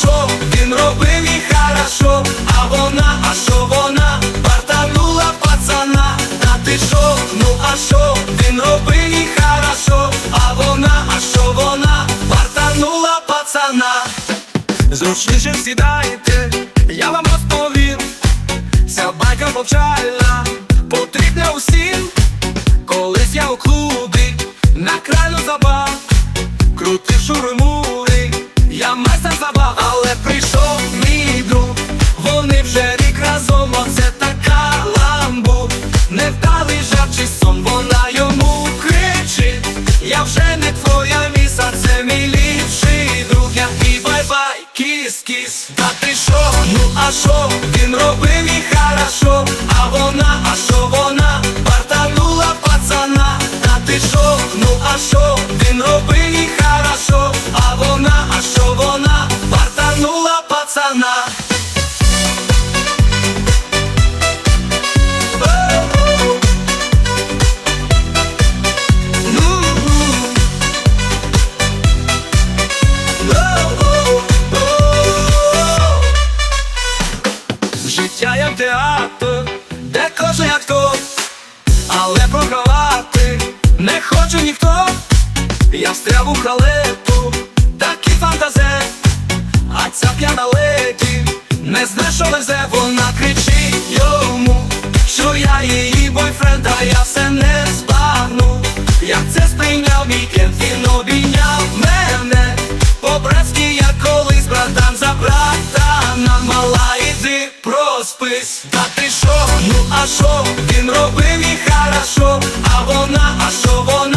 шо, він робив їй хорошо, а вона, а шо вона, партанула пацана, та ти шо, ну а шо, він робив їй хорошо, а вона, а шо вона, партанула пацана, зручніше сідайте, я вам розповім, ця байка повчальна, потрібна усім, колись я у клубі, на краю забав, крутив шурму я майстер забав, але прийшов мій друг, вони вже рік разом, оце така ламбу, невдалий жарт чи сон, вона йому кричить, я вже не твоя міса, це мій ліпший друг, я і бай-бай, кіс-кіс, та ти шо, ну а шо, він робив і хорошо, а вона, а що вона, вартанула пацана, та ти шо, ну а шо, він робив і хорошо, театр, де кожен актор, але програвати не хоче ніхто. Я встряв у халепу, такий фантазе, а ця п'яна леді не зна, що везе, вона кричить йому, що я її бойфренд, а я все не проспись, та ти шо, ну а шо, він робив і хорошо, а вона, а що вона,